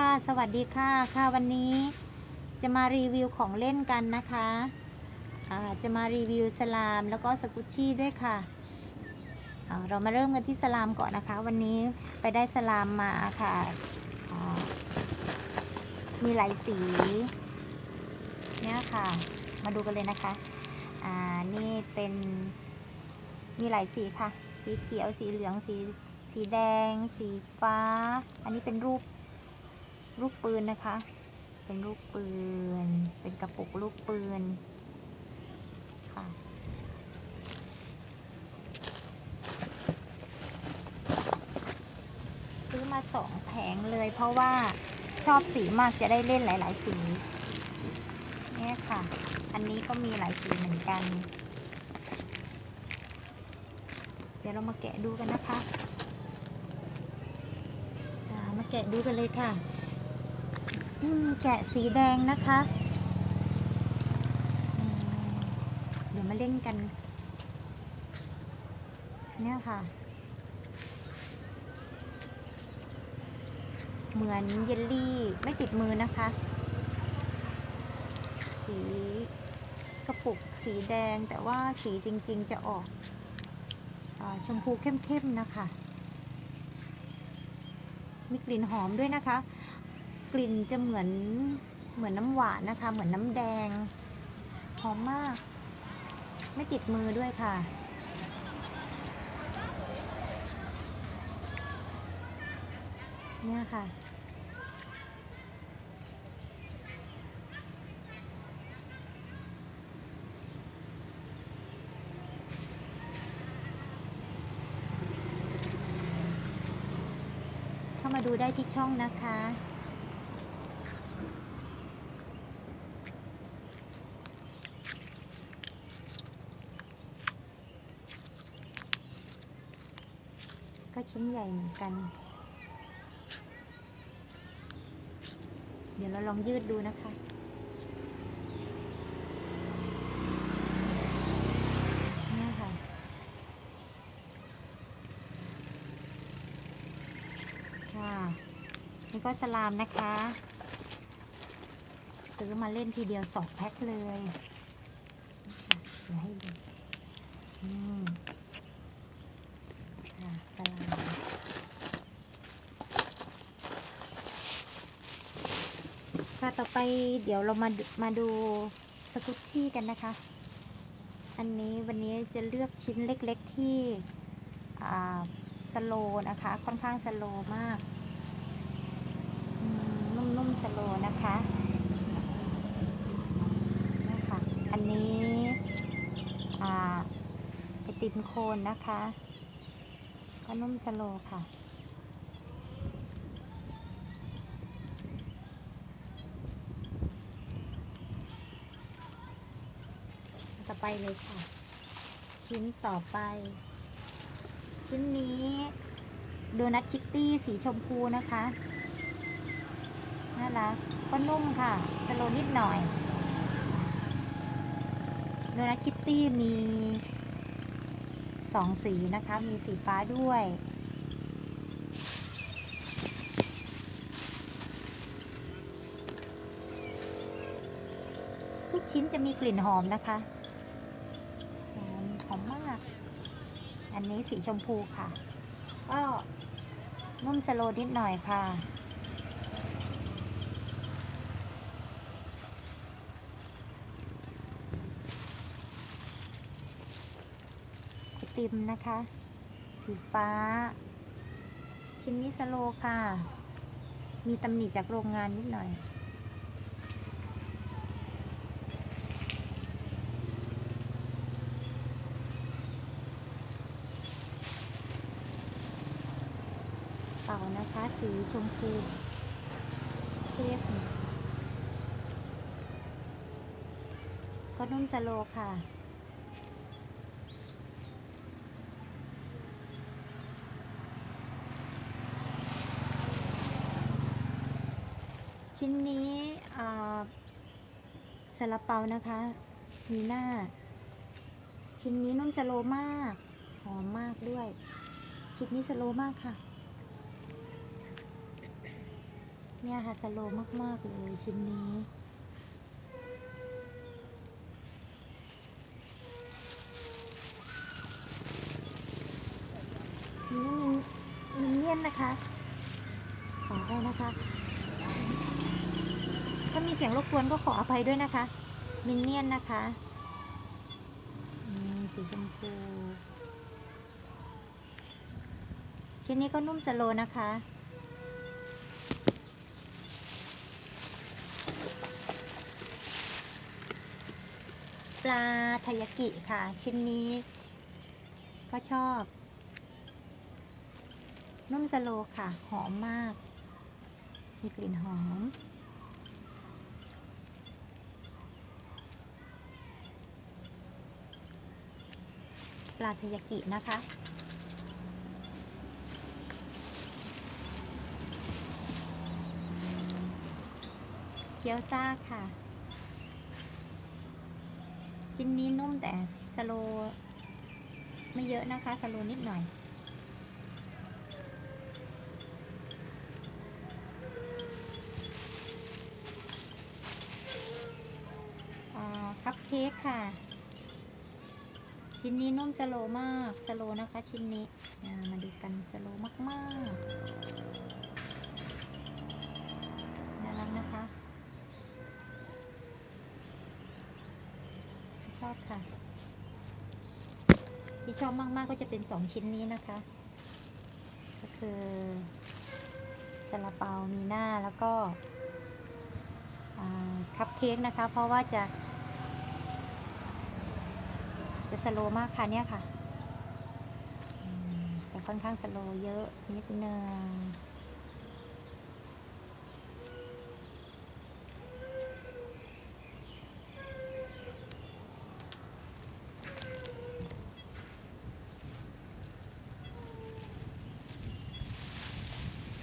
ค่ะ สวัสดีค่ะ ค่ะวันนี้จะมารีวิวของเล่นกันนะคะจะมารีวิวสลาม แล้วก็สกุชชี่ด้วยค่ะอ่าเรามาเริ่มกันที่สลามก่อนนะคะ วันนี้ไปได้สลามมาค่ะอ่ามีหลายสีเนี่ยค่ะ มาดูกันเลยนะคะ อ่า นี่เป็นมีหลายสีค่ะ สีเขียว สีเหลือง สี สีแดง สีฟ้า อันนี้เป็นรูป ลูกปืนนะคะ เป็นลูกปืน เป็นกระปุกลูกปืนค่ะซื้อมาสองแผงเลยเพราะว่าชอบสีมากจะได้เล่นหลาย ๆ สีเนี่ยค่ะ อันนี้ก็มีหลายสีเหมือนกัน เดี๋ยวเรามาแกะดูกันนะคะ มาแกะดูกันเลยค่ะ แกะสีแดงนะคะเดี๋ยวมาเล่นกัน เนี่ยค่ะ เหมือนเยลลี่ไม่ติดมือนะคะ สีกระปุกสีแดงแต่ว่าสีจริง ๆ จะออกชมพูเข้มๆนะคะ มีกลิ่นหอมด้วยนะคะ กลิ่นจะเหมือนเหมือนน้ำหวานนะคะ เหมือนน้ำแดงหอมมาก ไม่ติดมือด้วยค่ะเนี่ยค่ะ เข้ามาดูได้ที่ช่องนะคะ ก็ชิ้นใหญ่เหมือนกัน เดี๋ยวเราลองยืดดูนะคะนี่ค่ะ ค่ะ นี่ก็สลามนะคะ ซื้อมาเล่นทีเดียวสองแพ็คเลยเดี๋ยวให้ดูอืมค่ะสลามค่ะ ต่อไปเดี๋ยวเรามามาดูสกุชชี่กันนะคะ อันนี้วันนี้จะเลือกชิ้นเล็กๆที่อ่าสโลนะคะ ค่อนข้างสโลมาก นุ่มๆสโลนะคะนี่ค่ะอันนี้อ่าไอติมโคนนะคะ ก็นุ่มสโลค่ะ ต่อไปเลยค่ะ ชิ้นต่อไป ชิ้นนี้โดนัทคิตตี้สีชมพูนะคะน่ารักก็นุ่มค่ะสโลนิดหน่อยโดนัทคิตตี้มีสองสีนะคะ มีสีฟ้าด้วยทุกชิ้นจะมีกลิ่นหอมนะคะหอมหอมมาก อันนี้สีชมพูค่ะ ก็นุ่มสโลนิดหน่อยค่ะ ติมนะคะ สีฟ้า ชิ้นนี้สโลค่ะ มีตำหนิจากโรงงานนิดหน่อย นะคะ สีชมพูเข้มก็นุ่มสโลค่ะ ชิ้นนี้อ่าซาลาเปานะคะ มีหน้า ชิ้นนี้นุ่มสโลมาก หอมมากด้วย ชิ้นนี้สโลมากค่ะ เนี่ยค่ะสโลมากๆเลยชิ้นนี้นี่มินมินเนี่ยนนะคะ ขอได้นะคะ ถ้ามีเสียงรบกวนก็ขออภัยด้วยนะคะ มินเนี่ยนนะคะสีชมพูชิ้นนี้ก็นุ่มสโลนะคะ ปลาทายากิค่ะ ชิ้นนี้ ก็ชอบ นุ่มสโลค่ะ หอมมาก มีกลิ่นหอม ปลาทายากินะคะเกี๊ยวซ่าค่ะ ชิ้นนี้นุ่มแต่สโลไม่เยอะนะคะ สโลนิดหน่อยอ่าคัพเค้กค่ะ ชิ้นนี้นุ่มสโลมาก สโลนะคะชิ้นนี้ามาดูกันสโลมากๆน่ารักนะคะ อบค่ะ ที่ชอบมาก ๆ ก็จะเป็นสองชิ้นนี้นะคะ ก็คือซาลาเปามีหน้าแล้วก็คัพเค้กนะคะ เพราะว่าจะ จะสโลมากค่ะเนี่ยค่ะ จะค่อนข้างสโลเยอะนิดนึง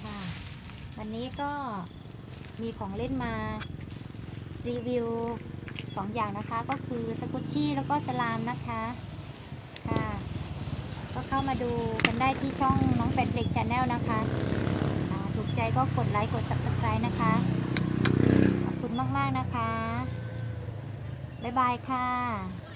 ค่ะ วั นนี้ก็มีของเล่นมารีวิวสองอย่างนะคะ ก็คือสกุชชี่แล้วก็สลามนะคะค่ะ ก็เข้ามาดูกันได้ที่ช่องน้องเป็ดเด็กชาแนลนะคะถูกใจก็กดไลค์กด subscribe นะคะ ขอบคุณมาก ๆ นะคะ บ๊ายบายค่ะ